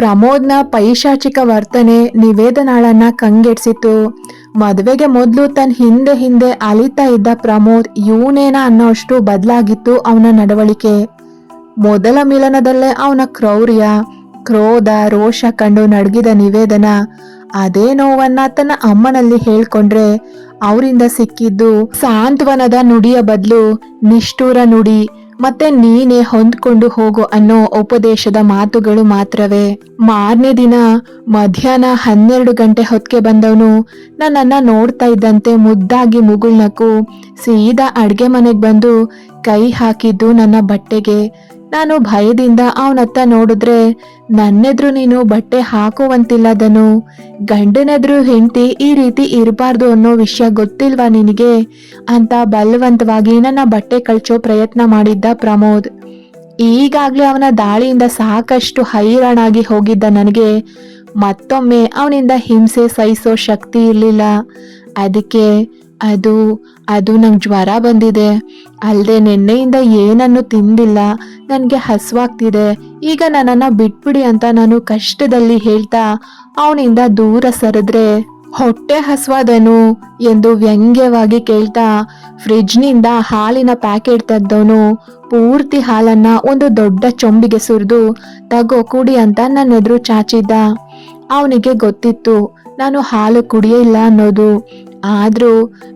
ಪ್ರಮೋದ್ನ ಪೈಶಾಚಿಕ ವರ್ತನೆ ನಿವೇದನಾಳನ್ನ ಕಂಗೆಡ್ಸಿತು ಮದುವೆಗೆ ಮೊದಲು ತನ್ನ ಹಿಂದೆ ಹಿಂದೆ ಅಲಿತಾ ಇದ್ದ ಪ್ರಮೋದ್ ಇವನೇನ ಅನ್ನೋಷ್ಟು ಬದಲಾಗಿತ್ತು ಅವನ ನಡವಳಿಕೆ. ಮೊದಲ ಮಿಲನದಲ್ಲೇ ಅವನ ಕ್ರೌರ್ಯ, ಕ್ರೋಧ, ರೋಷ ಕಂಡು ನಡಗಿದ ನಿವೇದನ. ಅದೇ ನೋವನ್ನ ತನ್ನ ಅಮ್ಮನಲ್ಲಿ ಹೇಳ್ಕೊಂಡ್ರೆ ಅವರಿಂದ ಸಿಕ್ಕಿದ್ದು ಸಾಂತ್ವನದ ನುಡಿಯ ಬದಲು ನಿಷ್ಠೂರ ನುಡಿ. ಮತ್ತೆ ನೀನೇ ಹೊಂದ್ಕೊಂಡು ಹೋಗು ಅನ್ನೋ ಉಪದೇಶದ ಮಾತುಗಳು ಮಾತ್ರವೇ. ಮಾರನೇ ದಿನ ಮಧ್ಯಾಹ್ನ ಹನ್ನೆರಡು ಗಂಟೆ ಹೊತ್ತಿಗೆ ಬಂದವನು ನನ್ನನ್ನ ನೋಡ್ತಾ ಇದ್ದಂತೆ ಮುದ್ದಾಗಿ ಮುಗುಳ್ನಕ್ಕು ಸೀದಾ ಅಡ್ಗೆ ಮನೆಗೆ ಬಂದು ಕೈ ಹಾಕಿದ್ದು ನನ್ನ ಬಟ್ಟೆಗೆ. ನಾನು ಭಯದಿಂದ ಅವನತ್ತ ನೋಡಿದ್ರೆ ನನ್ನೆದ್ರು ನೀನು ಬಟ್ಟೆ ಹಾಕುವಂತಿಲ್ಲದನು. ಗಂಡನೆದ್ರು ಹೆಂಡತಿ ಈ ರೀತಿ ಇರಬಾರ್ದು ಅನ್ನೋ ವಿಷಯ ಗೊತ್ತಿಲ್ವಾ ನಿನಗೆ? ಅಂತ ಬಲವಂತವಾಗಿ ನನ್ನ ಬಟ್ಟೆ ಕಳ್ಚೋ ಪ್ರಯತ್ನ ಮಾಡಿದ್ದ ಪ್ರಮೋದ್. ಈಗಾಗ್ಲೇ ಅವನ ದಾಳಿಯಿಂದ ಸಾಕಷ್ಟು ಹೈರಾಣಾಗಿ ಹೋಗಿದ್ದ ನನಗೆ ಮತ್ತೊಮ್ಮೆ ಅವನಿಂದ ಹಿಂಸೆ ಸಹಿಸೋ ಶಕ್ತಿ ಇರಲಿಲ್ಲ. ಅದಕ್ಕೆ ಅದು ಅದು ನಂಗೆ ಜ್ವರ ಬಂದಿದೆ. ಅಲ್ಲದೆ ನಿನ್ನೆಯಿಂದ ಏನನ್ನು ತಿಂದಿಲ್ಲ. ನನಗೆ ಹಸುವಾಗ್ತಿದೆ. ಈಗ ನನ್ನನ್ನು ಬಿಟ್ಬಿಡಿ ಅಂತ ನಾನು ಕಷ್ಟದಲ್ಲಿ ಹೇಳ್ತಾ ಅವನಿಂದ ದೂರ ಸರಿದ್ರೆ ಹೊಟ್ಟೆ ಹಸುವಾದನು ಎಂದು ವ್ಯಂಗ್ಯವಾಗಿ ಕೇಳ್ತಾ ಫ್ರಿಡ್ಜ್ನಿಂದ ಹಾಲಿನ ಪ್ಯಾಕೆಟ್ ತೆಗ್ದವನು ಪೂರ್ತಿ ಹಾಲನ್ನ ಒಂದು ದೊಡ್ಡ ಚೊಂಬಿಗೆ ಸುರಿದು, ತಗೋ ಕುಡಿ ಅಂತ ನನ್ನ ಎದುರು ಚಾಚಿದ್ದ. ಅವನಿಗೆ ಗೊತ್ತಿತ್ತು ನಾನು ಹಾಲು ಕುಡಿಯಿಲ್ಲ ಅನ್ನೋದು. ಆದರೂ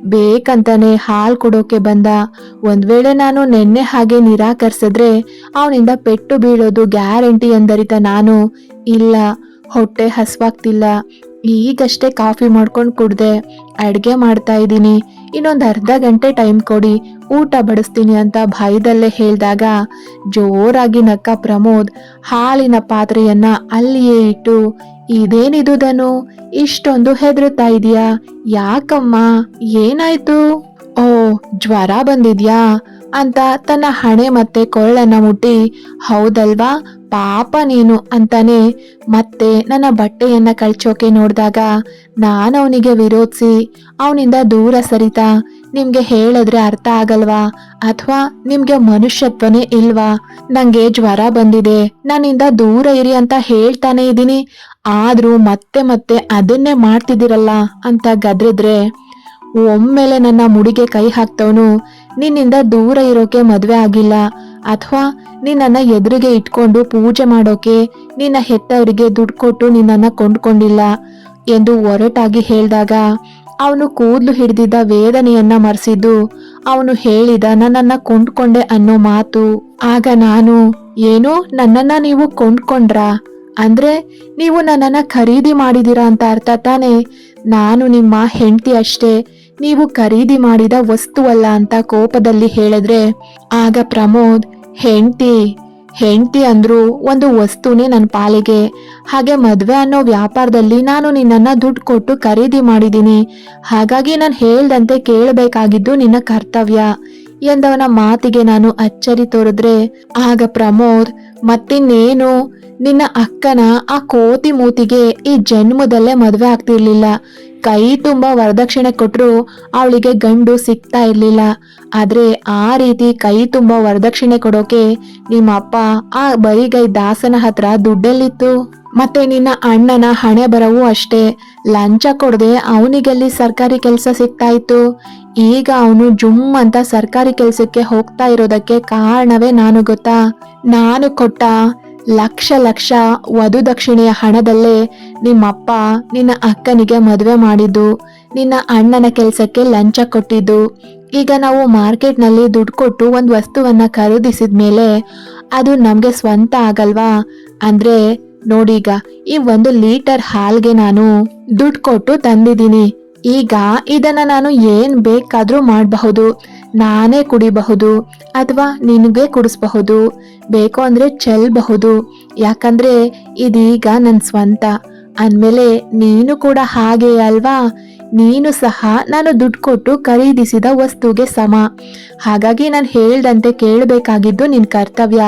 ಬೇಕಂತಾನೆ ಹಾಲು ಕೊಡೋಕೆ ಬಂದ. ಒಂದ್ ವೇಳೆ ನಾನು ನೆನ್ನೆ ಹಾಗೆ ನಿರಾಕರಿಸಿದ್ರೆ ಅವನಿಂದ ಪೆಟ್ಟು ಬೀಳೋದು ಗ್ಯಾರಂಟಿ ಎಂದರಿತ ನಾನು. ಇಲ್ಲ, ಹೊಟ್ಟೆ ಹಸುವಾಗ್ತಿಲ್ಲ. ಈಗಷ್ಟೇ ಕಾಫಿ ಮಾಡ್ಕೊಂಡು ಕುಡ್ದೆ. ಅಡುಗೆ ಮಾಡ್ತಾ ಇದ್ದೀನಿ. ಇನ್ನೊಂದು ಅರ್ಧ ಗಂಟೆ ಟೈಮ್ ಕೊಡಿ. ಊಟ ಬಡಿಸ್ತೀನಿ ಅಂತ ಭಯದಲ್ಲೇ ಹೇಳಿದಾಗ ಜೋರಾಗಿ ನಕ್ಕ ಪ್ರಮೋದ್ ಹಾಲಿನ ಪಾತ್ರೆಯನ್ನ ಅಲ್ಲಿಯೇ ಇಟ್ಟು ಇದೇನಿದುದನು ಇಷ್ಟೊಂದು ಹೆದರುತ್ತಾ ಇದೀಯಾ ಯಾಕಮ್ಮ? ಏನಾಯ್ತು? ಓ, ಜ್ವರ ಬಂದಿದ್ಯಾ? ಅಂತ ತನ್ನ ಹಣೆ ಮತ್ತೆ ಕೊರಳನ್ನ ಮುಟ್ಟಿ, ಹೌದಲ್ವಾ? ಪಾಪ ನೀನು ಅಂತಾನೆ ಮತ್ತೆ ನನ್ನ ಬಟ್ಟೆಯನ್ನ ಕಳ್ಚೋಕೆ ನೋಡಿದಾಗ ನಾನು ಅವನಿಗೆ ವಿರೋಧಿಸಿ ಅವನಿಂದ ದೂರ ಸರಿತಾ? ನಿಮ್ಗೆ ಹೇಳಿದ್ರೆ ಅರ್ಥ ಆಗಲ್ವಾ? ಅಥವಾ ನಿಮ್ಗೆ ಮನುಷ್ಯತ್ವನೇ ಇಲ್ವಾ? ನಂಗೆ ಜ್ವರ ಬಂದಿದೆ, ನನ್ನಿಂದ ದೂರ ಇರಿ ಅಂತ ಹೇಳ್ತಾನೆ ಇದ್ದೀನಿ ಆದ್ರೂ ಮತ್ತೆ ಮತ್ತೆ ಅದನ್ನೇ ಮಾಡ್ತಿದ್ದೀರಲ್ಲ ಅಂತ ಗದ್ರಿದ್ರೆ ಒಮ್ಮೆಲೆ ನನ್ನ ಮುಡಿಗೆ ಕೈ ಹಾಕ್ತವನು, ನಿನ್ನಿಂದ ದೂರ ಇರೋಕೆ ಮದುವೆ ಆಗಿಲ್ಲ. ಅಥವಾ ನಿನ್ನನ್ನು ಎದುರಿಗೆ ಇಟ್ಕೊಂಡು ಪೂಜೆ ಮಾಡೋಕೆ ನಿನ್ನ ಹೆತ್ತವರಿಗೆ ದುಡ್ಡು ಕೊಟ್ಟು ನಿನ್ನನ್ನು ಕೊಂಡ್ಕೊಂಡಿಲ್ಲ ಎಂದು ಒರಟಾಗಿ ಹೇಳಿದಾಗ ಅವನು ಕೂದಲು ಹಿಡಿದಿದ್ದ ವೇದನೆಯನ್ನ ಮರೆಸಿದ್ದು, ಅವನು ಹೇಳಿದ ನನ್ನನ್ನು ಕೊಂಡ್ಕೊಂಡೆ ಅನ್ನೋ ಮಾತು. ಆಗ ನಾನು, ಏನು, ನನ್ನನ್ನು ನೀವು ಕೊಂಡ್ಕೊಂಡ್ರಾ? ಅಂದ್ರೆ ನೀವು ನನ್ನನ್ನು ಖರೀದಿ ಮಾಡಿದ್ದೀರಾ ಅಂತ ಅರ್ಥ ತಾನೇ? ನಾನು ನಿಮ್ಮ ಹೆಂಡತಿ ಅಷ್ಟೇ. ನೀವು ಖರೀದಿ ಮಾಡಿದ ವಸ್ತುವಲ್ಲ ಅಂತ ಕೋಪದಲ್ಲಿ ಹೇಳಿದ್ರೆ, ಆಗ ಪ್ರಮೋದ್, ಹೆಂಡತಿ ಹೆಂಡತಿ ಅಂದ್ರು ಒಂದು ವಸ್ತುನೇ ನನ್ನ ಪಾಲಿಗೆ. ಹಾಗೆ ಮದುವೆ ಅನ್ನೋ ವ್ಯಾಪಾರದಲ್ಲಿ ನಾನು ನಿನ್ನನ್ನ ದುಡ್ಡು ಕೊಟ್ಟು ಖರೀದಿ ಮಾಡಿದ್ದೀನಿ ಹಾಗಾಗಿ ನಾನು ಹೇಳ್ದಂತೆ ಕೇಳಬೇಕಾಗಿದ್ದು ನಿನ್ನ ಕರ್ತವ್ಯ. ಎಂದವನ ಮಾತಿಗೆ ನಾನು ಅಚ್ಚರಿ ತೋರಿದ್ರೆ, ಆಗ ಪ್ರಮೋದ್, ಮತ್ತಿನ್ನೇನು? ನಿನ್ನ ಅಕ್ಕನ ಆ ಕೋತಿ ಮೂತಿಗೆ ಈ ಜನ್ಮದಲ್ಲೇ ಮದುವೆ ಆಗ್ತಿರ್ಲಿಲ್ಲ. ಕೈ ತುಂಬಾ ವರದಕ್ಷಿಣೆ ಕೊಟ್ರು ಅವಳಿಗೆ ಗಂಡು ಸಿಗ್ತಾ ಇರ್ಲಿಲ್ಲ. ಆದ್ರೆ ಆ ರೀತಿ ಕೈ ತುಂಬಾ ವರದಕ್ಷಿಣೆ ಕೊಡೋಕೆ ನಿಮ್ಮ ಅಪ್ಪ ಆ ಬರಿಗೈ ದಾಸನ ಹತ್ರ ದುಡ್ಡಲ್ಲಿತ್ತು. ಮತ್ತೆ ನಿನ್ನ ಅಣ್ಣನ ಹಣೆ ಬರವು ಅಷ್ಟೇ. ಲಂಚ ಕೊಡದೆ ಅವನಿಗೆಲ್ಲಿ ಸರ್ಕಾರಿ ಕೆಲಸ ಸಿಗ್ತಾ ಇತ್ತು. ಈಗ ಅವನು ಜುಮ್ ಅಂತ ಸರ್ಕಾರಿ ಕೆಲಸಕ್ಕೆ ಹೋಗ್ತಾ ಇರೋದಕ್ಕೆ ಕಾರಣವೇ ನಾನು ಗೊತ್ತಾ? ನಾನು ಕೊಟ್ಟ ಲಕ್ಷ ಲಕ್ಷ ವಧು ದಕ್ಷಿಣೆಯ ಹಣದಲ್ಲೇ ನಿಮ್ಮಪ್ಪ ನಿನ್ನ ಅಕ್ಕನಿಗೆ ಮದುವೆ ಮಾಡಿದ್ದು, ನಿನ್ನ ಅಣ್ಣನ ಕೆಲಸಕ್ಕೆ ಲಂಚ ಕೊಟ್ಟಿದ್ದು. ಈಗ ನಾವು ಮಾರ್ಕೆಟ್ನಲ್ಲಿ ದುಡ್ಡು ಕೊಟ್ಟು ಒಂದು ವಸ್ತುವನ್ನ ಖರೀದಿಸಿದ ಮೇಲೆ ಅದು ನಮಗೆ ಸ್ವಂತ ಆಗಲ್ವಾ? ಅಂದ್ರೆ ನೋಡೀಗ ಈ ಒಂದು ಲೀಟರ್ ಹಾಲ್ಗೆ ನಾನು ದುಡ್ಡು ಕೊಟ್ಟು ತಂದಿದ್ದೀನಿ. ಈಗ ಇದನ್ನ ನಾನು ಏನ್ ಬೇಕಾದ್ರೂ ಮಾಡಬಹುದು. ನಾನೇ ಕುಡಿಬಹುದು ಅಥವಾ ನಿನಗೆ ಕುಡಿಸ್ಬಹುದು. ಬೇಕು ಅಂದರೆ ಚೆಲ್ಲಬಹುದು ಯಾಕಂದರೆ ಇದೀಗ ನನ್ನ ಸ್ವಂತ. ಅಂದಮೇಲೆ ನೀನು ಕೂಡ ಹಾಗೆ ಅಲ್ವಾ? ನೀನು ಸಹ ನಾನು ದುಡ್ಡು ಕೊಟ್ಟು ಖರೀದಿಸಿದ ವಸ್ತುಗೆ ಸಮ. ಹಾಗಾಗಿ ನಾನು ಹೇಳ್ದಂತೆ ಕೇಳಬೇಕಾಗಿದ್ದು ನಿನ್ ಕರ್ತವ್ಯ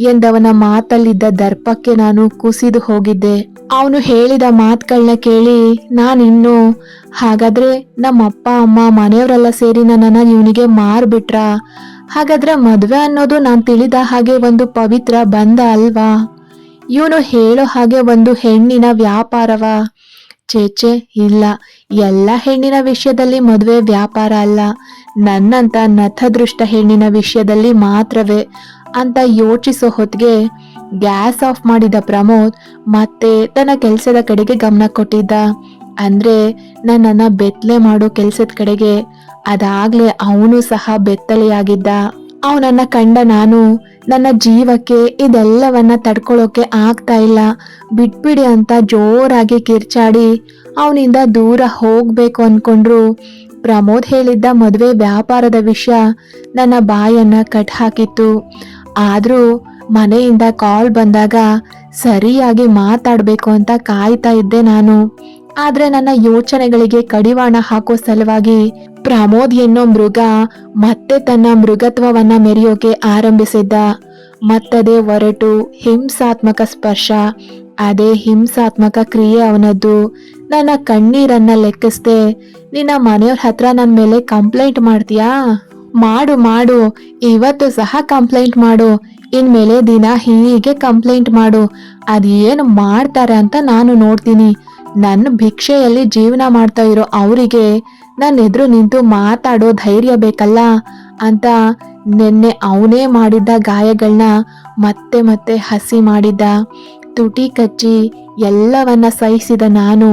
ಎಂದವನ ಮಾತಲ್ಲಿದ್ದ ದರ್ಪಕ್ಕೆ ನಾನು ಕುಸಿದು ಹೋಗಿದ್ದೆ. ಅವನು ಹೇಳಿದ ಮಾತುಗಳನ್ನ ಕೇಳಿ ನಾನಿನ್ನು ಹಾಗಾದ್ರೆ ನಮ್ಮ ಅಪ್ಪ ಅಮ್ಮ, ಮನೆಯವರೆಲ್ಲ ಸೇರಿ ನನ್ನನ್ನು ಇವನಿಗೆ ಮಾರ್ಬಿಟ್ರ? ಹಾಗಾದ್ರೆ ಮದುವೆ ಅನ್ನೋದು ನಾನು ತಿಳಿದ ಹಾಗೆ ಒಂದು ಪವಿತ್ರ ಬಂಧ ಅಲ್ವಾ? ಇವನು ಹೇಳೋ ಹಾಗೆ ಒಂದು ಹೆಣ್ಣಿನ ವ್ಯಾಪಾರವ? ಚೇಚೆ ಇಲ್ಲ. ಎಲ್ಲ ಹೆಣ್ಣಿನ ವಿಷಯದಲ್ಲಿ ಮದುವೆ ವ್ಯಾಪಾರ ಅಲ್ಲ. ನನ್ನಂತ ನಥದೃಷ್ಟ ಹೆಣ್ಣಿನ ವಿಷಯದಲ್ಲಿ ಮಾತ್ರವೇ ಅಂತ ಯೋಚಿಸೋ ಹೊತ್ತಿಗೆ ಗ್ಯಾಸ್ ಆಫ್ ಮಾಡಿದ ಪ್ರಮೋದ್ ಮತ್ತೆ ತನ್ನ ಕೆಲಸದ ಕಡೆಗೆ ಗಮನ ಕೊಟ್ಟಿದ್ದ. ಅಂದ್ರೆ ನನ್ನನ್ನ ಬೆತ್ತಲೆ ಮಾಡೋ ಕೆಲಸದ ಕಡೆಗೆ. ಅದಾಗ್ಲೇ ಅವನು ಸಹ ಬೆತ್ತಲೆಯಾಗಿದ್ದ. ಅವನನ್ನ ಕಂಡ ನಾನು, ನನ್ನ ಜೀವಕ್ಕೆ ಇದೆಲ್ಲವನ್ನ ತಡ್ಕೊಳ್ಳೋಕೆ ಆಗ್ತಾ ಇಲ್ಲ. ಬಿಟ್ಬಿಡಿ ಅಂತ ಜೋರಾಗಿ ಕಿರ್ಚಾಡಿ ಅವನಿಂದ ದೂರ ಹೋಗ್ಬೇಕು ಅನ್ಕೊಂಡ್ರು. ಪ್ರಮೋದ್ ಹೇಳಿದ್ದ ಮದುವೆ ವ್ಯಾಪಾರದ ವಿಷಯ ನನ್ನ ಬಾಯನ್ನ ಕಟ್ ಹಾಕಿತ್ತು. ಆದರೂ ಮನೆಯಿಂದ ಕಾಲ್ ಬಂದಾಗ ಸರಿಯಾಗಿ ಮಾತಾಡಬೇಕು ಅಂತ ಕಾಯ್ತಾ ಇದ್ದೆ ನಾನು. ಆದ್ರೆ ನನ್ನ ಯೋಚನೆಗಳಿಗೆ ಕಡಿವಾಣ ಹಾಕೋ ಸಲುವಾಗಿ ಪ್ರಮೋದ್ ಎನ್ನೋ ಮೃಗ ಮತ್ತೆ ತನ್ನ ಮೃಗತ್ವವನ್ನ ಮೆರೆಯೋಕೆ ಆರಂಭಿಸಿದ್ದ. ಮತ್ತದೇ ಒರಟು, ಹಿಂಸಾತ್ಮಕ ಸ್ಪರ್ಶ, ಅದೇ ಹಿಂಸಾತ್ಮಕ ಕ್ರಿಯೆ ಅವನದ್ದು. ನನ್ನ ಕಣ್ಣೀರನ್ನ ಲೆಕ್ಕಿಸ್ದೆ, ನಿನ್ನ ಮನೆಯವ್ರ ಹತ್ರ ನನ್ನ ಮೇಲೆ ಕಂಪ್ಲೇಂಟ್ ಮಾಡ್ತೀಯಾ? ಮಾಡು ಮಾಡು, ಇವತ್ತು ಸಹ ಕಂಪ್ಲೇಂಟ್ ಮಾಡು. ಇನ್ಮೇಲೆ ದಿನ ಹೀಗೆ ಕಂಪ್ಲೇಂಟ್ ಮಾಡು. ಅದೇನು ಮಾಡ್ತಾರೆ ಅಂತ ನಾನು ನೋಡ್ತೀನಿ. ನನ್ನ ಭಿಕ್ಷೆಯಲ್ಲಿ ಜೀವನ ಮಾಡ್ತಾ ಇರೋ ಅವರಿಗೆ ನನ್ನ ಎದುರು ನಿಂತು ಮಾತಾಡೋ ಧೈರ್ಯ ಬೇಕಲ್ಲ ಅಂತ ನಿನ್ನೆ ಅವನೇ ಮಾಡಿದ್ದ ಗಾಯಗಳನ್ನ ಮತ್ತೆ ಮತ್ತೆ ಹಸಿ ಮಾಡಿದ್ದ. ತುಟಿ ಕಚ್ಚಿ ಎಲ್ಲವನ್ನ ಸಹಿಸಿದ ನಾನು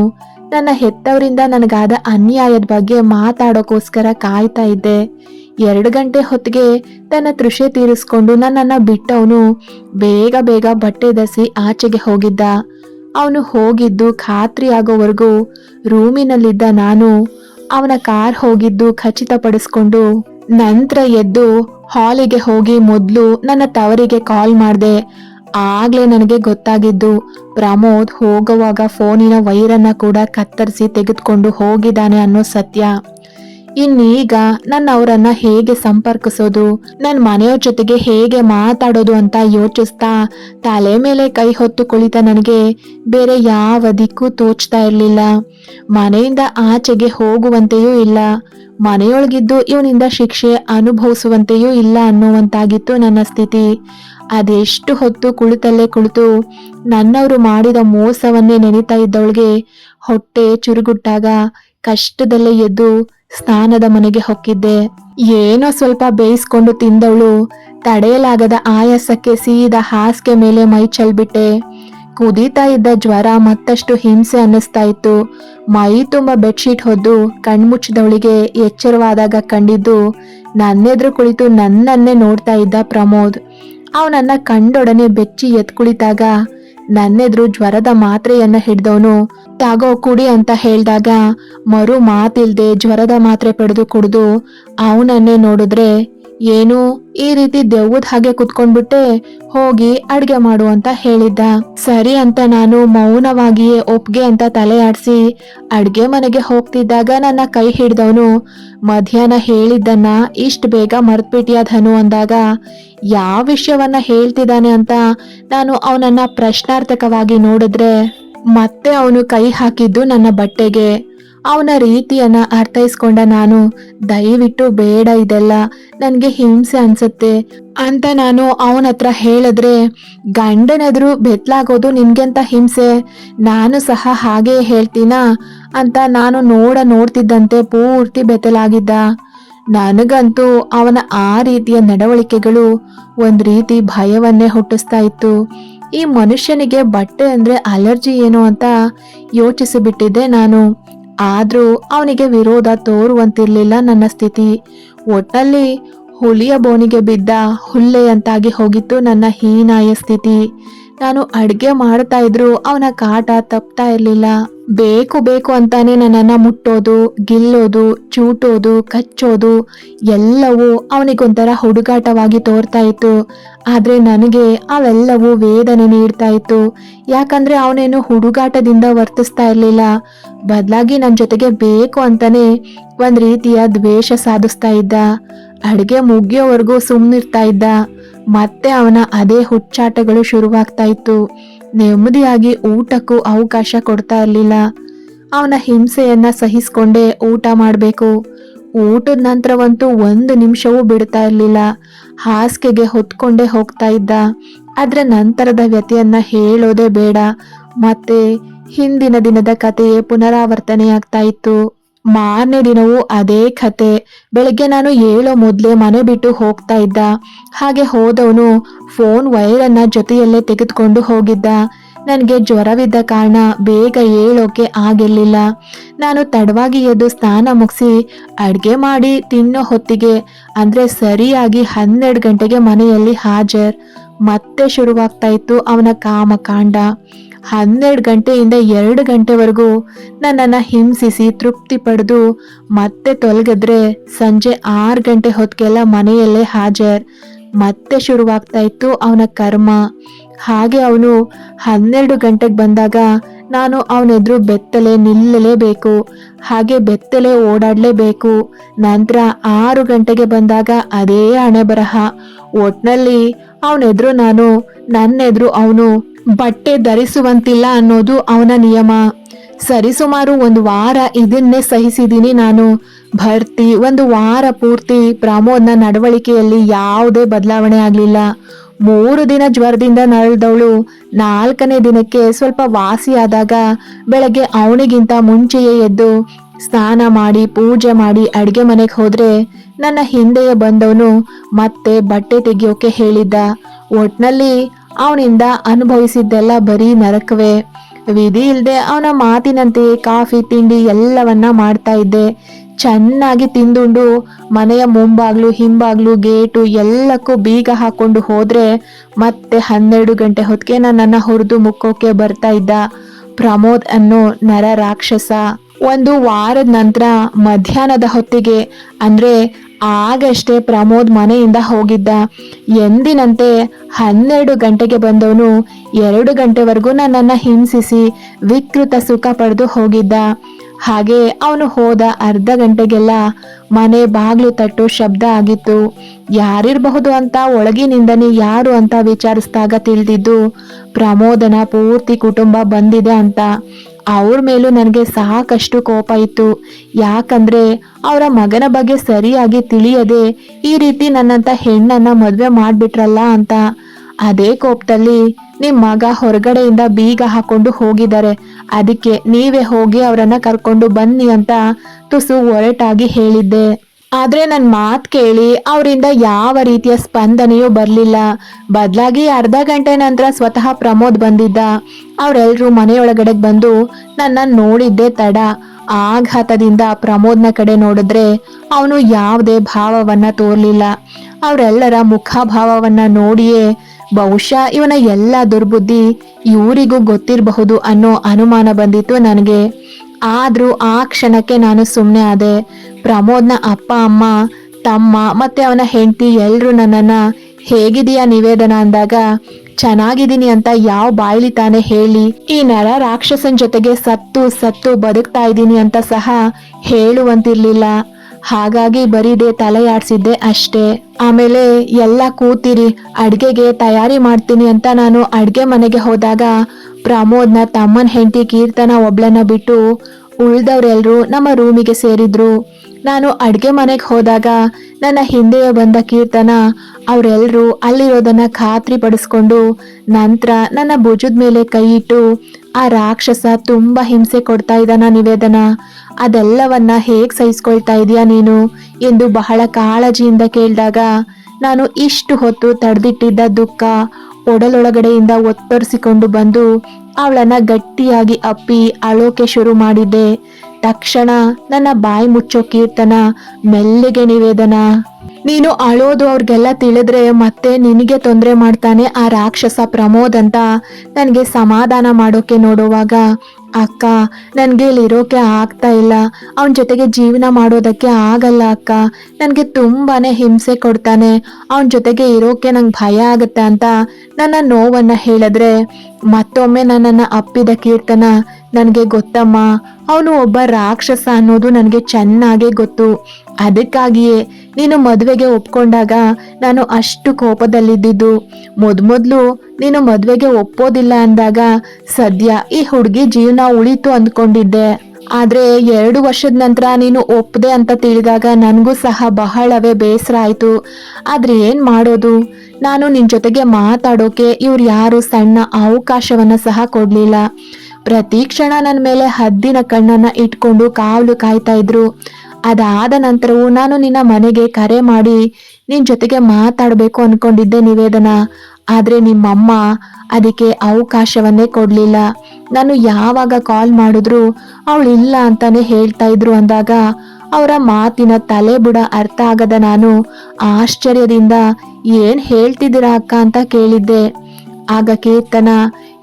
ನನ್ನ ಹೆತ್ತವರಿಂದ ನನಗಾದ ಅನ್ಯಾಯದ ಬಗ್ಗೆ ಮಾತಾಡೋಕ್ಕೋಸ್ಕರ ಕಾಯ್ತಾ ಇದ್ದೆ. ಎರಡು ಗಂಟೆ ಹೊತ್ತಿಗೆ ತನ್ನ ತೃಷೆ ತೀರಿಸ್ಕೊಂಡು ನನ್ನನ್ನು ಬಿಟ್ಟವನು ಬೇಗ ಬೇಗ ಬಟ್ಟೆ ಧರಿಸಿ ಆಚೆಗೆ ಹೋಗಿದ್ದ. ಅವನು ಹೋಗಿದ್ದು ಖಾತ್ರಿ ಆಗೋವರೆಗೂ ರೂಮಿನಲ್ಲಿದ್ದ ನಾನು ಅವನ ಕಾರ್ ಹೋಗಿದ್ದು ಖಚಿತಪಡಿಸ್ಕೊಂಡು ನಂತರ ಎದ್ದು ಹಾಲಿಗೆ ಹೋಗಿ ಮೊದಲು ನನ್ನ ತವರಿಗೆ ಕಾಲ್ ಮಾಡಿದೆ. ಆಗ್ಲೇ ನನಗೆ ಗೊತ್ತಾಗಿದ್ದು ಪ್ರಮೋದ್ ಹೋಗುವಾಗ ಫೋನಿನ ವೈರನ್ನ ಕೂಡ ಕತ್ತರಿಸಿ ತೆಗೆದುಕೊಂಡು ಹೋಗಿದ್ದಾನೆ ಅನ್ನೋ ಸತ್ಯ. ಇನ್ನೀಗ ನನ್ನ ಅವರನ್ನ ಹೇಗೆ ಸಂಪರ್ಕಿಸೋದು? ನನ್ನ ಮನೆಯವ್ರ ಜೊತೆಗೆ ಹೇಗೆ ಮಾತಾಡೋದು ಅಂತ ಯೋಚಿಸ್ತಾ ತಲೆ ಮೇಲೆ ಕೈ ಹೊತ್ತು ಕುಳಿತ ನನಗೆ ಬೇರೆ ಯಾವ ದಿಕ್ಕೂ ತೋಚ್ತಾ ಇರಲಿಲ್ಲ. ಮನೆಯಿಂದ ಆಚೆಗೆ ಹೋಗುವಂತೆಯೂ ಇಲ್ಲ. ಮನೆಯೊಳಗಿದ್ದು ಇವನಿಂದ ಶಿಕ್ಷೆ ಅನುಭವಿಸುವಂತೆಯೂ ಇಲ್ಲ ಅನ್ನುವಂತಾಗಿತ್ತು ನನ್ನ ಸ್ಥಿತಿ. ಅದೆಷ್ಟು ಹೊತ್ತು ಕುಳಿತಲ್ಲೇ ಕುಳಿತು ನನ್ನವರು ಮಾಡಿದ ಮೋಸವನ್ನೇ ನೆನೀತಾ ಇದ್ದವಳಿಗೆ ಹೊಟ್ಟೆ ಚುರುಗುಟ್ಟಾಗ ಕಷ್ಟದಲ್ಲೇ ಎದ್ದು ಸ್ನಾನದ ಮನೆಗೆ ಹೊಕ್ಕಿದ್ದೆ. ಏನೋ ಸ್ವಲ್ಪ ಬೇಯಿಸ್ಕೊಂಡು ತಿಂದವಳು. ತಡೆಯಲಾಗದ ಆಯಾಸಕ್ಕೆ ಸೀದಾ ಹಾಸಿಗೆ ಮೇಲೆ ಮೈ ಚೆಲ್ಬಿಟ್ಟೆ. ಕುದೀತಾ ಇದ್ದ ಜ್ವರ ಮತ್ತಷ್ಟು ಹಿಂಸೆ ಅನ್ನಿಸ್ತಾ ಇತ್ತು. ಮೈ ತುಂಬ ಬೆಡ್ಶೀಟ್ ಹೊದ್ದು ಕಣ್ಮುಚ್ಚಿದವಳಿಗೆ ಎಚ್ಚರವಾದಾಗ ಕಂಡಿದ್ದು ನನ್ನೆದುರು ಕುಳಿತು ನನ್ನನ್ನೇ ನೋಡ್ತಾ ಇದ್ದ ಪ್ರಮೋದ್. ಅವನನ್ನ ಕಂಡೊಡನೆ ಬೆಚ್ಚಿ ಎತ್ ಕುಳಿತಾಗ ನನ್ನೆದುರು ಜ್ವರದ ಮಾತ್ರೆಯನ್ನ ಹಿಡ್ದವನು, ತಾಗೋ ಕುಡಿ ಅಂತ ಹೇಳ್ದಾಗ ಮರು ಮಾತಿಲ್ದೆ ಜ್ವರದ ಮಾತ್ರೆ ಪಡೆದು ಕುಡಿದು ಅವನನ್ನೇ ನೋಡಿದ್ರೆ ಏನು ಈ ರೀತಿ ದೆವ್ವದ ಹಾಗೆ ಕುತ್ಕೊಂಡ್ಬಿಟ್ಟೆ ಹೋಗಿ ಅಡ್ಗೆ ಮಾಡು ಅಂತ ಹೇಳಿದ್ದ. ಸರಿ ಅಂತ ನಾನು ಮೌನವಾಗಿಯೇ ಒಪ್ಗೆ ಅಂತ ತಲೆ ಆಡಿಸಿ ಅಡ್ಗೆ ಮನೆಗೆ ಹೋಗ್ತಿದ್ದಾಗ ನನ್ನ ಕೈ ಹಿಡ್ದವನು, ಮಧ್ಯಾಹ್ನ ಹೇಳಿದ್ದನ್ನ ಇಷ್ಟು ಬೇಗ ಮರ್ತ್ಬಿಟ್ಟಿಯಾದನು ಅಂದಾಗ, ಯಾವ ವಿಷಯವನ್ನ ಹೇಳ್ತಿದ್ದಾನೆ ಅಂತ ನಾನು ಅವನನ್ನ ಪ್ರಶ್ನಾರ್ಥಕವಾಗಿ ನೋಡಿದ್ರೆ ಮತ್ತೆ ಅವನು ಕೈ ಹಾಕಿದ್ದು ನನ್ನ ಬಟ್ಟೆಗೆ. ಅವನ ರೀತಿಯನ್ನ ಅರ್ಥೈಸ್ಕೊಂಡ ನಾನು, ದಯವಿಟ್ಟು ಬೇಡ ಇದೆಲ್ಲ. ನನಗೆ ಹಿಂಸೆ ಅನ್ಸುತ್ತೆ. ಅಂತ ನಾನು ಅವನ ಹತ್ರ ಹೇಳಿದ್ರೆ, ಗಂಡನೆದ್ರು ಬೆತ್ತಲಾಗೋದು ನಿನ್ಗೆಂತ ಹಿಂಸೆ. ನಾನು ಸಹ ಹಾಗೆ ಹೇಳ್ತೀನಾ? ಅಂತ ನಾನು ನೋಡ ನೋಡ್ತಿದ್ದಂತೆ ಪೂರ್ತಿ ಬೆತ್ತಲಾಗಿದ್ದ. ನನಗಂತೂ ಅವನ ಆ ರೀತಿಯ ನಡವಳಿಕೆಗಳು ಒಂದು ರೀತಿ ಭಯವನ್ನೇ ಹುಟ್ಟಿಸ್ತಾ ಇತ್ತು. ಈ ಮನುಷ್ಯನಿಗೆ ಬಟ್ಟೆ ಅಂದ್ರೆ ಅಲರ್ಜಿ ಏನು ಅಂತ ಯೋಚಿಸಿಬಿಟ್ಟಿದ್ದೆ ನಾನು. ಆದ್ರೂ ಅವನಿಗೆ ವಿರೋಧ ತೋರುವಂತಿರಲಿಲ್ಲ ನನ್ನ ಸ್ಥಿತಿ. ಒಟ್ಟಲ್ಲಿ ಹುಲಿಯ ಬೋನಿಗೆ ಬಿದ್ದ ಹುಲ್ಲೆಯಂತಾಗಿ ಹೋಗಿತ್ತು ನನ್ನ ಹೀನಾಯ ಸ್ಥಿತಿ. ನಾನು ಅಡ್ಗೆ ಮಾಡ್ತಾ ಇದ್ರು, ಅವನ ಕಾಟ ತಪ್ತಾ ಇರ್ಲಿಲ್ಲ. ಬೇಕು ಬೇಕು ಅಂತಾನೆ ನನ್ನನ್ನ ಮುಟ್ಟೋದು, ಗಿಲ್ಲೋದು, ಚೂಟೋದು, ಕಚ್ಚೋದು, ಎಲ್ಲವೂ ಅವನಿಗೊಂಥರ ಹುಡುಗಾಟವಾಗಿ ತೋರ್ತಾ ಇತ್ತು. ಆದ್ರೆ ನನಗೆ ಅವೆಲ್ಲವೂ ವೇದನೆ ನೀಡ್ತಾ ಇತ್ತು. ಯಾಕಂದ್ರೆ ಅವನೇನು ಹುಡುಗಾಟದಿಂದ ವರ್ತಿಸ್ತಾ ಇರ್ಲಿಲ್ಲ. ಬದಲಾಗಿ ನನ್ನ ಜೊತೆಗೆ ಬೇಕು ಅಂತಾನೆ ಒಂದ್ ರೀತಿಯ ದ್ವೇಷ ಸಾಧಿಸ್ತಾ ಇದ್ದ. ಅಡುಗೆ ಮುಗಿಯೋವರೆಗೂ ಸುಮ್ಮನಿರ್ತಾ ಇದ್ದ. ಮತ್ತೆ ಅವನ ಅದೇ ಹುಚ್ಚಾಟಗಳು ಶುರುವಾಗ್ತಾ ಇತ್ತು. ನೆಮ್ಮದಿಯಾಗಿ ಊಟಕ್ಕೂ ಅವಕಾಶ ಕೊಡ್ತಾ ಇರಲಿಲ್ಲ. ಅವನ ಹಿಂಸೆಯನ್ನ ಸಹಿಸ್ಕೊಂಡೇ ಊಟ ಮಾಡಬೇಕು. ಊಟದ ನಂತರವಂತೂ ಒಂದು ನಿಮಿಷವೂ ಬಿಡ್ತಾ ಇರಲಿಲ್ಲ. ಹಾಸಿಗೆಗೆ ಹೊತ್ಕೊಂಡೇ ಹೋಗ್ತಾ ಇದ್ದ. ಅದರ ನಂತರದ ವ್ಯತಿಯನ್ನ ಹೇಳೋದೇ ಬೇಡ. ಮತ್ತೆ ಹಿಂದಿನ ದಿನದ ಕಥೆಯೇ ಪುನರಾವರ್ತನೆಯಾಗ್ತಾ ಇತ್ತು. ಮಾರನೇ ದಿನವೂ ಅದೇ ಕತೆ. ಬೆಳಗ್ಗೆ ನಾನು ಏಳೋ ಮೊದಲೇ ಮನೆ ಬಿಟ್ಟು ಹೋಗ್ತಾ ಇದ್ದ. ಹಾಗೆ ಹೋದವನು ಫೋನ್ ವೈರನ್ನ ಜೊತೆಯಲ್ಲೇ ತೆಗೆದುಕೊಂಡು ಹೋಗಿದ್ದ. ನನಗೆ ಜ್ವರವಿದ್ದ ಕಾರಣ ಬೇಗ ಏಳೋಕೆ ಆಗಿರಲಿಲ್ಲ. ನಾನು ತಡವಾಗಿ ಎದ್ದು ಸ್ನಾನ ಮುಗಿಸಿ ಅಡುಗೆ ಮಾಡಿ ತಿನ್ನೋ ಹೊತ್ತಿಗೆ, ಅಂದರೆ ಸರಿಯಾಗಿ ಹನ್ನೆರಡು ಗಂಟೆಗೆ ಮನೆಯಲ್ಲಿ ಹಾಜರ್. ಮತ್ತೆ ಶುರುವಾಗ್ತಾ ಇತ್ತು ಅವನ ಕಾಮಕಾಂಡ. ಹನ್ನೆರಡು ಗಂಟೆಯಿಂದ ಎರಡು ಗಂಟೆವರೆಗೂ ನನ್ನನ್ನು ಹಿಂಸಿಸಿ ತೃಪ್ತಿ ಪಡೆದು ಮತ್ತೆ ತೊಲಗಿದ್ರೆ ಸಂಜೆ ಆರು ಗಂಟೆ ಹೊತ್ತಿಗೆಲ್ಲ ಮನೆಯಲ್ಲೇ ಹಾಜರ್. ಮತ್ತೆ ಶುರುವಾಗ್ತಾ ಇತ್ತು ಅವನ ಕರ್ಮ. ಹಾಗೆ ಅವನು ಹನ್ನೆರಡು ಗಂಟೆಗೆ ಬಂದಾಗ ನಾನು ಅವನೆದುರು ಬೆತ್ತಲೆ ನಿಲ್ಲಲೇಬೇಕು, ಹಾಗೆ ಬೆತ್ತಲೆ ಓಡಾಡಲೇಬೇಕು. ನಂತರ ಆರು ಗಂಟೆಗೆ ಬಂದಾಗ ಅದೇ ಹಣೆ ಬರಹ. ಒಟ್ನಲ್ಲಿ ಅವನೆದುರು ನಾನು, ನನ್ನೆದುರು ಅವನು ಬಟ್ಟೆ ಧರಿಸುವಂತಿಲ್ಲ ಅನ್ನೋದು ಅವನ ನಿಯಮ. ಸರಿಸುಮಾರು ಒಂದು ವಾರ ಇದನ್ನೇ ಸಹಿಸಿದ್ದೀನಿ ನಾನು. ಭರ್ತಿ ಒಂದು ವಾರ ಪೂರ್ತಿ ಪ್ರಮೋದ್ನ ನಡವಳಿಕೆಯಲ್ಲಿ ಯಾವುದೇ ಬದಲಾವಣೆ ಆಗಲಿಲ್ಲ. ಮೂರು ದಿನ ಜ್ವರದಿಂದ ನರಳಿದವಳು. ನಾಲ್ಕನೇ ದಿನಕ್ಕೆ ಸ್ವಲ್ಪ ವಾಸಿಯಾದಾಗ ಬೆಳಗ್ಗೆ ಅವನಿಗಿಂತ ಮುಂಚೆಯೇ ಎದ್ದು ಸ್ನಾನ ಮಾಡಿ, ಪೂಜೆ ಮಾಡಿ ಅಡುಗೆ ಮನೆಗೆ ಹೋದರೆ ನನ್ನ ಹಿಂದೆಯೇ ಬಂದವನು ಮತ್ತೆ ಬಟ್ಟೆ ತೆಗೆಯೋಕೆ ಹೇಳಿದ್ದ. ಒಟ್ನಲ್ಲಿ ಅವನಿಂದ ಅನುಭವಿಸಿದ್ದೆಲ್ಲ ಬರೀ ನರಕವೇ. ವಿಧಿ ಇಲ್ಲದೆ ಅವನ ಮಾತಿನಂತೆ ಕಾಫಿ, ತಿಂಡಿ ಎಲ್ಲವನ್ನ ಮಾಡ್ತಾ ಇದ್ದೆ. ಚೆನ್ನಾಗಿ ತಿಂದುಂಡು, ಮನೆಯ ಮುಂಬಾಗ್ಲು, ಹಿಂಬಾಗ್ಲು, ಗೇಟು ಎಲ್ಲಕ್ಕೂ ಬೀಗ ಹಾಕೊಂಡು ಹೋದ್ರೆ ಮತ್ತೆ ಹನ್ನೆರಡು ಗಂಟೆ ಹೊತ್ತಿಗೆ ನನ್ನನ್ನು ಹುರಿದು ಮುಕ್ಕೋಕೆ ಬರ್ತಾ ಇದ್ದ ಪ್ರಮೋದ್ ಅನ್ನೋ ನರ ರಾಕ್ಷಸ. ಒಂದು ವಾರದ ನಂತರ ಮಧ್ಯಾಹ್ನದ ಹೊತ್ತಿಗೆ, ಅಂದ್ರೆ ಆಗಷ್ಟೇ ಪ್ರಮೋದ್ ಮನೆಯಿಂದ ಹೋಗಿದ್ದ. ಎಂದಿನಂತೆ ಹನ್ನೆರಡು ಗಂಟೆಗೆ ಬಂದವನು ಎರಡು ಗಂಟೆವರೆಗೂ ನನ್ನನ್ನು ಹಿಂಸಿಸಿ ವಿಕೃತ ಸುಖ ಪಡೆದು ಹೋಗಿದ್ದ. ಹಾಗೆ ಅವನು ಹೋದ ಅರ್ಧ ಗಂಟೆಗೆಲ್ಲ ಮನೆ ಬಾಗ್ಲು ತಟ್ಟು ಶಬ್ದ ಆಗಿತ್ತು. ಯಾರಿರಬಹುದು ಅಂತ ಒಳಗಿನಿಂದನೇ ಯಾರು ಅಂತ ವಿಚಾರಿಸಿದಾಗ ತಿಳಿದಿದ್ದು, ಪ್ರಮೋದನ ಪೂರ್ತಿ ಕುಟುಂಬ ಬಂದಿದೆ ಅಂತ. ಅವ್ರ ಮೇಲೂ ನನಗೆ ಸಾಕಷ್ಟು ಕೋಪ ಇತ್ತು. ಯಾಕಂದ್ರೆ ಅವರ ಮಗನ ಬಗ್ಗೆ ಸರಿಯಾಗಿ ತಿಳಿಯದೆ ಈ ರೀತಿ ನನ್ನಂತ ಹೆಣ್ಣನ್ನ ಮದುವೆ ಮಾಡಿಬಿಟ್ರಲ್ಲ ಅಂತ. ಅದೇ ಕೋಪದಲ್ಲಿ ನಿಮ್ ಮಗ ಹೊರಗಡೆಯಿಂದ ಬೀಗ ಹಾಕೊಂಡು ಹೋಗಿದ್ದಾರೆ. ಅದಕ್ಕೆ ನೀವೇ ಹೋಗಿ ಅವರನ್ನ ಕರ್ಕೊಂಡು ಬನ್ನಿ ಅಂತ ತುಸು ಒರಟಾಗಿ ಹೇಳಿದ್ದೆ. ಆದ್ರೆ ನನ್ನ ಮಾತು ಕೇಳಿ ಅವರಿಂದ ಯಾವ ರೀತಿಯ ಸ್ಪಂದನೆಯೂ ಬರಲಿಲ್ಲ. ಬದಲಾಗಿ ಅರ್ಧ ಗಂಟೆ ನಂತರ ಸ್ವತಃ ಪ್ರಮೋದ್ ಬಂದಿದ್ದ. ಅವರೆಲ್ಲರೂ ಮನೆಯೊಳಗಡೆ ಬಂದು ನನ್ನ ನೋಡಿದ್ದೆ ತಡ. ಆಘಾತದಿಂದ ಪ್ರಮೋದ್ನ ಕಡೆ ನೋಡಿದ್ರೆ ಅವನು ಯಾವುದೇ ಭಾವವನ್ನ ತೋರ್ಲಿಲ್ಲ. ಅವರೆಲ್ಲರ ಮುಖಭಾವವನ್ನ ನೋಡಿಯೇ ಬಹುಶಃ ಇವನ ಎಲ್ಲ ದುರ್ಬುದ್ಧಿ ಇವರಿಗೂ ಗೊತ್ತಿರಬಹುದು ಅನ್ನೋ ಅನುಮಾನ ಬಂದಿತ್ತು ನನಗೆ. ಆದರೂ ಆ ಕ್ಷಣಕ್ಕೆ ನಾನು ಸುಮ್ಮನೆ ಆದೆ. ಪ್ರಮೋದ್ನ ಅಪ್ಪ, ಅಮ್ಮ, ತಮ್ಮ ಮತ್ತೆ ಅವನ ಹೆಂಡತಿ ಎಲ್ಲರೂ ನನ್ನನ್ನ ಹೇಗಿದೆಯಾ ನಿವೇದನ? ಅಂದಾಗ, ಚೆನ್ನಾಗಿದ್ದೀನಿ ಅಂತ ಯಾವ ಬಾಯಿಲಿ ತಾನೇ ಹೇಳಿ, ಈ ನರ ರಾಕ್ಷಸನ ಜೊತೆಗೆ ಸತ್ತು ಸತ್ತು ಬದುಕ್ತಾ ಇದ್ದೀನಿ ಅಂತ ಸಹ ಹೇಳುವಂತಿರ್ಲಿಲ್ಲ. ಹಾಗಾಗಿ ಬರೀದೆ ತಲೆಯಾಡ್ಸಿದ್ದೆ ಅಷ್ಟೇ. ಆಮೇಲೆ ಎಲ್ಲ ಕೂತಿರಿ, ಅಡ್ಗೆಗೆ ತಯಾರಿ ಮಾಡ್ತೀನಿ ಅಂತ ನಾನು ಅಡ್ಗೆ ಮನೆಗೆ ಹೋದಾಗ ಪ್ರಮೋದ್ನ ತಮ್ಮನ ಹೆಂಡತಿ ಕೀರ್ತನ ಒಬ್ಳನ್ನ ಬಿಟ್ಟು ಉಳ್ದವ್ರೆಲ್ರು ನಮ್ಮ ರೂಮಿಗೆ ಸೇರಿದ್ರು. ನಾನು ಅಡುಗೆ ಮನೆಗೆ ಹೋದಾಗ ನನ್ನ ಹಿಂದೆಯೇ ಬಂದ ಕೀರ್ತನ ಅವರೆಲ್ಲರೂ ಅಲ್ಲಿರೋದನ್ನ ಖಾತ್ರಿ ಪಡಿಸ್ಕೊಂಡು ನಂತರ ನನ್ನ ಭುಜದ ಮೇಲೆ ಕೈ ಇಟ್ಟು ಆ ರಾಕ್ಷಸ ತುಂಬಾ ಹಿಂಸೆ ಕೊಡ್ತಾ ಇದ್ದಾನ ನಿವೇದನ. ಅದೆಲ್ಲವನ್ನ ಹೇಗೆ ಸಹಿಸ್ಕೊಳ್ತಾ ಇದೀಯಾ ನೀನು ಎಂದು ಬಹಳ ಕಾಳಜಿಯಿಂದ ಕೇಳಿದಾಗ ನಾನು ಇಷ್ಟು ಹೊತ್ತು ತಡೆದಿಟ್ಟಿದ್ದ ದುಃಖ ಒಡಲೊಳಗಡೆಯಿಂದ ಒತ್ತರಿಸಿಕೊಂಡು ಬಂದು ಅವಳನ್ನ ಗಟ್ಟಿಯಾಗಿ ಅಪ್ಪಿ ಅಳೋಕೆ ಶುರು ಮಾಡಿದ್ದೆ. ತಕ್ಷಣ ನನ್ನ ಬಾಯಿ ಮುಚ್ಚೋ ಕೀರ್ತನ, ಮೆಲ್ಲಿಗೆ ನಿವೇದನ. ನೀನು ಅಳೋದು ಅವ್ರಿಗೆಲ್ಲ ತಿಳಿದ್ರೆ ಮತ್ತೆ ನಿನಗೆ ತೊಂದರೆ ಮಾಡ್ತಾನೆ ಆ ರಾಕ್ಷಸ ಪ್ರಮೋದ್ ಅಂತ ನನಗೆ ಸಮಾಧಾನ ಮಾಡೋಕೆ ನೋಡುವಾಗ ಅಕ್ಕ ನನಗೆ ಇಲ್ಲಿರೋಕೆ ಆಗ್ತಾ ಇಲ್ಲ. ಅವನ ಜೊತೆಗೆ ಜೀವನ ಮಾಡೋದಕ್ಕೆ ಆಗಲ್ಲ ಅಕ್ಕ. ನನಗೆ ತುಂಬಾನೇ ಹಿಂಸೆ ಕೊಡ್ತಾನೆ. ಅವನ ಜೊತೆಗೆ ಇರೋಕೆ ನಂಗೆ ಭಯ ಆಗುತ್ತೆ ಅಂತ ನನ್ನ ನೋವನ್ನ ಹೇಳಿದ್ರೆ ಮತ್ತೊಮ್ಮೆ ನನ್ನನ್ನು ಅಪ್ಪಿದ ಕೀರ್ತನ ನನಗೆ ಗೊತ್ತಮ್ಮ. ಅವನು ಒಬ್ಬ ರಾಕ್ಷಸ ಅನ್ನೋದು ನನಗೆ ಚೆನ್ನಾಗೇ ಗೊತ್ತು. ಅದಕ್ಕಾಗಿಯೇ ನೀನು ಮದುವೆಗೆ ಒಪ್ಕೊಂಡಾಗ ನಾನು ಅಷ್ಟು ಕೋಪದಲ್ಲಿದ್ದಿದ್ದು. ಮೊದ್ಮೊದ್ಲು ನೀನು ಮದುವೆಗೆ ಒಪ್ಪೋದಿಲ್ಲ ಅಂದಾಗ ಸದ್ಯ ಈ ಹುಡುಗಿ ಜೀವನ ಉಳಿತು ಅಂದ್ಕೊಂಡಿದ್ದೆ. ಆದ್ರೆ ಎರಡು ವರ್ಷದ ನಂತರ ನೀನು ಒಪ್ಪದೆ ಅಂತ ತಿಳಿದಾಗ ನನಗೂ ಸಹ ಬಹಳವೇ ಬೇಸರ ಆಯ್ತು. ಆದ್ರೆ ಏನ್ ಮಾಡೋದು? ನಾನು ನಿನ್ ಜೊತೆಗೆ ಮಾತಾಡೋಕೆ ಇವ್ರು ಯಾರು ಸಣ್ಣ ಅವಕಾಶವನ್ನ ಸಹ ಕೊಡ್ಲಿಲ್ಲ. ಪ್ರತಿ ಕ್ಷಣ ನನ್ನ ಮೇಲೆ ಹದ್ದಿನ ಕಣ್ಣನ್ನ ಇಟ್ಕೊಂಡು ಕಾವಲು ಕಾಯ್ತಾ ಇದ್ರು. ಅದಾದ ನಂತರವೂ ನಾನು ನಿನ್ನ ಮನೆಗೆ ಕರೆ ಮಾಡಿ ನಿನ್ನ ಜೊತೆಗೆ ಮಾತಾಡಬೇಕು ಅನ್ಕೊಂಡಿದ್ದೆ ನಿವೇದನ. ಆದರೆ ನಿಮ್ಮಮ್ಮ ಅದಕ್ಕೆ ಅವಕಾಶವನ್ನೇ ಕೊಡಲಿಲ್ಲ. ನಾನು ಯಾವಾಗ ಕಾಲ್ ಮಾಡಿದ್ರು ಅವಳು ಇಲ್ಲ ಅಂತಾನೆ ಹೇಳ್ತಾ ಇದ್ರು ಅಂದಾಗ ಅವರ ಮಾತಿನ ತಲೆ ಬುಡ ಅರ್ಥ ಆಗದ ನಾನು ಆಶ್ಚರ್ಯದಿಂದ, ಏನ್ ಹೇಳ್ತಿದ್ದೀರಾ ಅಕ್ಕ? ಅಂತ ಕೇಳಿದ್ದೆ. ಆಗ ಕೀರ್ತನ,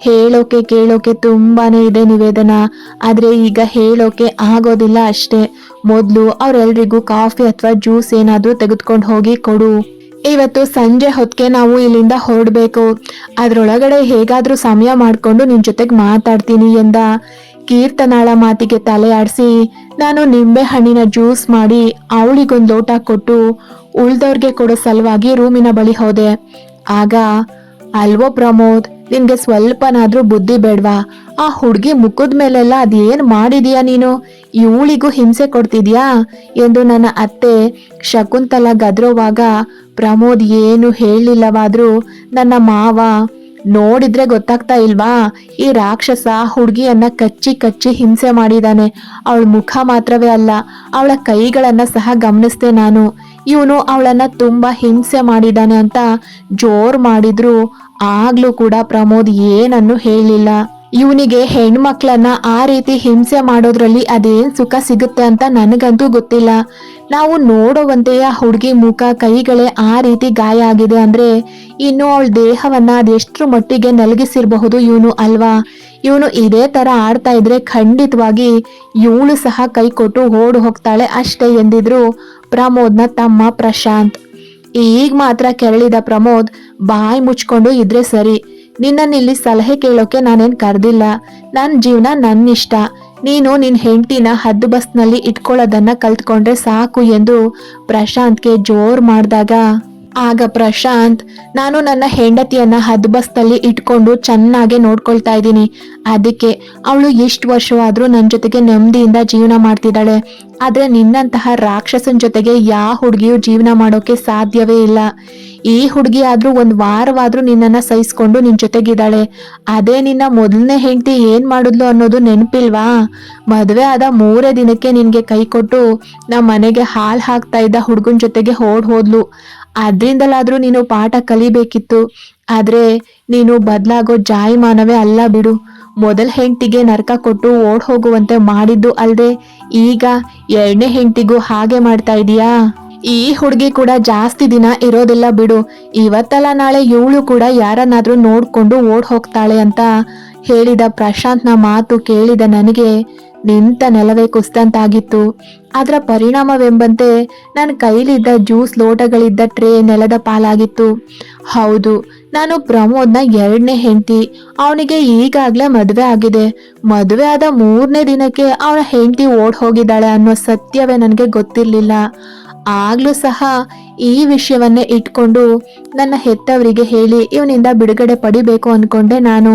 ಹೇಳೋಕೆ ಕೇಳೋಕೆ ತುಂಬಾನೇ ಇದೆ ನಿವೇದನ. ಆದರೆ ಈಗ ಹೇಳೋಕೆ ಆಗೋದಿಲ್ಲ ಅಷ್ಟೇ. ಮೊದಲು ಅವ್ರೆಲ್ರಿಗೂ ಕಾಫಿ ಅಥವಾ ಜ್ಯೂಸ್ ಏನಾದ್ರೂ ತೆಗೆದುಕೊಂಡು ಹೋಗಿ ಕೊಡು. ಇವತ್ತು ಸಂಜೆ ಹೊತ್ತಿಗೆ ನಾವು ಇಲ್ಲಿಂದ ಹೊರಡ್ಬೇಕು. ಅದರೊಳಗಡೆ ಹೇಗಾದರೂ ಸಮಯ ಮಾಡ್ಕೊಂಡು ನಿನ್ನ ಜೊತೆಗೆ ಮಾತಾಡ್ತೀನಿ ಎಂದ. ಕೀರ್ತನಾಳ ಮಾತಿಗೆ ತಲೆ ಆಡಿಸಿ, ನಾನು ನಿಂಬೆ ಹಣ್ಣಿನ ಜ್ಯೂಸ್ ಮಾಡಿ ಅವಳಿಗೊಂದು ಲೋಟ ಕೊಟ್ಟು ಉಳ್ದವ್ರಿಗೆ ಕೊಡೋ ಸಲುವಾಗಿ ರೂಮಿನ ಬಳಿ ಹೋದೆ. ಆಗ ಅಲ್ವೋ ಪ್ರಮೋದ್, ನಿನ್ಗೆ ಸ್ವಲ್ಪನಾದ್ರೂ ಬುದ್ಧಿ ಬೇಡ್ವಾ? ಆ ಹುಡ್ಗಿ ಮುಖದ ಮೇಲೆಲ್ಲ ಅದೇನ್ ಮಾಡಿದೀಯಾ ನೀನು? ಇವಳಿಗೂ ಹಿಂಸೆ ಕೊಡ್ತಿದ್ಯಾ? ಎಂದು ನನ್ನ ಅತ್ತೆ ಶಕುಂತಲ ಗದ್ರೋವಾಗ, ಪ್ರಮೋದ್ ಏನು ಹೇಳಿಲ್ಲವಾದ್ರೂ ನನ್ನ ಮಾವ, ನೋಡಿದ್ರೆ ಗೊತ್ತಾಗ್ತಾ ಇಲ್ವಾ? ಈ ರಾಕ್ಷಸ ಹುಡುಗಿಯನ್ನ ಕಚ್ಚಿ ಕಚ್ಚಿ ಹಿಂಸೆ ಮಾಡಿದಾನೆ. ಅವಳ ಮುಖ ಮಾತ್ರವೇ ಅಲ್ಲ, ಅವಳ ಕೈಗಳನ್ನ ಸಹ ಗಮನಿಸ್ದೆ ನಾನು. ಇವನು ಅವಳನ್ನ ತುಂಬಾ ಹಿಂಸೆ ಮಾಡಿದ್ದಾನೆ ಅಂತ ಜೋರ್ ಮಾಡಿದ್ರು. ಆಗ್ಲೂ ಕೂಡ ಪ್ರಮೋದ್ ಏನನ್ನು ಹೇಳಿಲ್ಲ. ಇವನಿಗೆ ಹೆಣ್ಮಕ್ಳನ್ನ ಆ ರೀತಿ ಹಿಂಸೆ ಮಾಡೋದ್ರಲ್ಲಿ ಅದೇನ್ ಸುಖ ಸಿಗುತ್ತೆ ಅಂತ ನನಗಂತೂ ಗೊತ್ತಿಲ್ಲ. ನಾವು ನೋಡುವಂತೆಯ ಹುಡುಗಿ ಮುಖ, ಕೈಗಳೇ ಆ ರೀತಿ ಗಾಯ ಆಗಿದೆ ಅಂದ್ರೆ ಇನ್ನು ಅವಳ ದೇಹವನ್ನ ಅದೆಷ್ಟು ಮಟ್ಟಿಗೆ ನಲಗಿಸಿರಬಹುದು ಇವನು ಅಲ್ವಾ? ಇವನು ಇದೇ ತರ ಆಡ್ತಾ ಇದ್ರೆ ಖಂಡಿತವಾಗಿ ಇವಳು ಸಹ ಕೈ ಕೊಟ್ಟು ಓಡು ಹೋಗ್ತಾಳೆ ಅಷ್ಟೇ ಎಂದಿದ್ರು. ಪ್ರಮೋದ್ನ ತಮ್ಮ ಪ್ರಶಾಂತ್. ಈಗ ಮಾತ್ರ ಕೆರಳಿದ ಪ್ರಮೋದ್ ಬಾಯಿ ಮುಚ್ಕೊಂಡು ಇದ್ರೆ ಸರಿ. ನಿನ್ನನ್ನಿಲ್ಲಿ ಸಲಹೆ ಕೇಳೋಕೆ ನಾನೇನ್ ಕರೆದಿಲ್ಲ. ನನ್ನ ಜೀವನ ನನ್ನಿಷ್ಟ. ನೀನು ನಿನ್ನ ಹೆಂಡತಿನ ಹದ್ದು ಬಸ್ನಲ್ಲಿ ಇಟ್ಕೊಳ್ಳೋದನ್ನ ಕಲ್ತ್ಕೊಂಡ್ರೆ ಸಾಕು ಎಂದು ಪ್ರಶಾಂತ್ಗೆ ಜೋರ್ ಮಾಡಿದಾಗ ಆಗ ಪ್ರಶಾಂತ್, ನಾನು ನನ್ನ ಹೆಂಡತಿಯನ್ನ ಹದ್ಬಸ್ತಲ್ಲಿ ಇಟ್ಕೊಂಡು ಚೆನ್ನಾಗಿ ನೋಡ್ಕೊಳ್ತಾ ಇದ್ದೀನಿ. ಅದಕ್ಕೆ ಅವಳು ಎಷ್ಟು ವರ್ಷವಾದ್ರೂ ನನ್ನ ಜೊತೆಗೆ ನೆಮ್ಮದಿಯಿಂದ ಜೀವನ ಮಾಡ್ತಿದ್ದಾಳೆ. ಆದರೆ ನಿನ್ನಂತಹ ರಾಕ್ಷಸನ ಜೊತೆಗೆ ಯಾವ ಹುಡುಗಿಯು ಜೀವನ ಮಾಡೋಕೆ ಸಾಧ್ಯವೇ ಇಲ್ಲ. ಈ ಹುಡುಗಿ ಆದರೂ ಒಂದು ವಾರವಾದ್ರೂ ನಿನ್ನನ್ನು ಸಹಿಸ್ಕೊಂಡು ನಿನ್ನ ಜೊತೆಗಿದ್ದಾಳೆ. ಅದೇ ನಿನ್ನ ಮೊದಲನೇ ಹೆಂಡತಿ ಏನು ಮಾಡಿದ್ಲು ಅನ್ನೋದು ನೆನಪಿಲ್ವಾ? ಮದುವೆ ಆದ ಮೂರೇ ದಿನಕ್ಕೆ ನಿನಗೆ ಕೈ ಕೊಟ್ಟು ನಮ್ಮ ಮನೆಗೆ ಹಾಲ್ ಹಾಕ್ತಾ ಇದ್ದ ಹುಡುಗನ ಜೊತೆಗೆ ಓಡ್ ಹೋದ್ಲು. ಅದ್ರಿಂದಲಾದ್ರೂ ನೀನು ಪಾಠ ಕಲಿಬೇಕಿತ್ತು. ಆದ್ರೆ ನೀನು ಬದಲಾಗೋ ಜಾಯಮಾನವೇ ಅಲ್ಲ ಬಿಡು. ಮೊದಲ ಹೆಂಡತಿಗೆ ನರಕ ಕೊಟ್ಟು ಓಡ್ ಹೋಗುವಂತೆ ಮಾಡಿದ್ದು ಅಲ್ದೆ ಈಗ ಎರಡನೇ ಹೆಂಡತಿಗೂ ಹಾಗೆ ಮಾಡ್ತಾ ಇದೀಯಾ? ಈ ಹುಡುಗಿ ಕೂಡ ಜಾಸ್ತಿ ದಿನ ಇರೋದಿಲ್ಲ ಬಿಡು. ಇವತ್ತಲ್ಲ ನಾಳೆ ಇವಳು ಕೂಡ ಯಾರನ್ನಾದ್ರೂ ನೋಡ್ಕೊಂಡು ಓಡ್ ಹೋಗ್ತಾಳೆ ಅಂತ ಹೇಳಿದ ಪ್ರಶಾಂತ್ನ ಮಾತು ಕೇಳಿದ ನನಗೆ ನಿಂತ ನೆಲವೇ ಕುಸ್ತಂತಾಗಿತ್ತು. ಅದರ ಪರಿಣಾಮವೆಂಬಂತೆ ನನ್ನ ಕೈಲಿದ್ದ ಜ್ಯೂಸ್ ಲೋಟಗಳಿದ್ದ ಟ್ರೇ ನೆಲದ ಪಾಲಾಗಿತ್ತು. ಹೌದು, ನಾನು ಪ್ರಮೋದ್ನ ಎರಡನೇ ಹೆಂಡತಿ. ಅವನಿಗೆ ಈಗಾಗ್ಲೇ ಮದುವೆ ಆಗಿದೆ. ಮದುವೆ ಆದ ಮೂರನೇ ದಿನಕ್ಕೆ ಅವನ ಹೆಂಡತಿ ಓಡ್ ಹೋಗಿದ್ದಾಳೆ ಅನ್ನೋ ಸತ್ಯವೇ ನನಗೆ ಗೊತ್ತಿರಲಿಲ್ಲ. ಆಗ್ಲೂ ಸಹ ಈ ವಿಷಯವನ್ನೇ ಇಟ್ಕೊಂಡು ನನ್ನ ಹೆತ್ತವರಿಗೆ ಹೇಳಿ ಇವನಿಂದ ಬಿಡುಗಡೆ ಪಡಿಬೇಕು ಅನ್ಕೊಂಡೆ ನಾನು.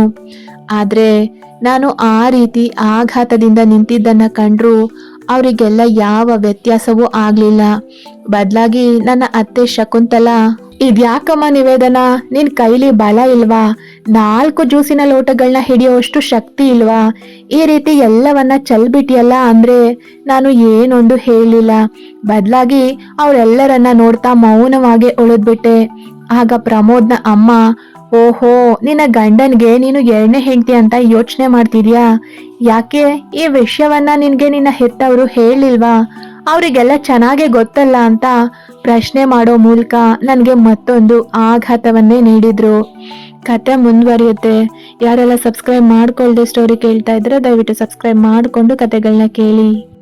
ಆದ್ರೆ ನಾನು ಆ ರೀತಿ ಆಘಾತದಿಂದ ನಿಂತಿದ್ದನ್ನ ಕಂಡ್ರು ಅವರಿಗೆಲ್ಲ ಯಾವ ವ್ಯತ್ಯಾಸವೂ ಆಗ್ಲಿಲ್ಲ. ಬದಲಾಗಿ ನನ್ನ ಅತ್ತೆ ಶಕುಂತಲ, ಇದ್ಯಾಕಮ್ಮ ನಿವೇದನ, ನಿನ್ ಕೈಲಿ ಬಲ ಇಲ್ವಾ? ನಾಲ್ಕು ಜ್ಯೂಸಿನ ಲೋಟಗಳನ್ನ ಹಿಡಿಯೋಷ್ಟು ಶಕ್ತಿ ಇಲ್ವಾ? ಈ ರೀತಿ ಎಲ್ಲವನ್ನ ಚಲ್ಬಿಟ್ಟಿಯಲ್ಲ ಅಂದ್ರೆ ನಾನು ಏನೊಂದು ಹೇಳಿಲ್ಲ ಬದಲಾಗಿ ಅವರೆಲ್ಲರನ್ನ ನೋಡ್ತಾ ಮೌನವಾಗಿ ಉಳಿದ್ಬಿಟ್ಟೆ. ಆಗ ಪ್ರಮೋದ್ನ ಅಮ್ಮ ಓಹೋ, ನಿನ್ನ ಗಂಡನ್ಗೆ ನೀನು ಎರಡನೇ ಹೆಂಡತಿ ಅಂತ ಯೋಚನೆ ಮಾಡ್ತಿದ್ಯಾ? ಯಾಕೆ? ಈ ವಿಷಯವನ್ನ ನಿನ್ಗೆ ನಿನ್ನ ಹೆತ್ತವರು ಹೇಳಿಲ್ವಾ ಅವರಿಗೆಲ್ಲ ಚೆನ್ನಾಗೆ ಗೊತ್ತಲ್ಲ ಅಂತ ಪ್ರಶ್ನೆ ಮಾಡೋ ಮೂಲಕ ನನಗೆ ಮತ್ತೊಂದು ಆಘಾತವನ್ನೇ ನೀಡಿದ್ರು. ಕತೆ ಮುಂದುವರಿಯುತ್ತೆ. ಯಾರೆಲ್ಲ ಸಬ್ಸ್ಕ್ರೈಬ್ ಮಾಡ್ಕೊಳ್ದೆ ಸ್ಟೋರಿ ಕೇಳ್ತಾ ಇದ್ರೆ ದಯವಿಟ್ಟು ಸಬ್ಸ್ಕ್ರೈಬ್ ಮಾಡಿಕೊಂಡು ಕತೆಗಳನ್ನ ಕೇಳಿ.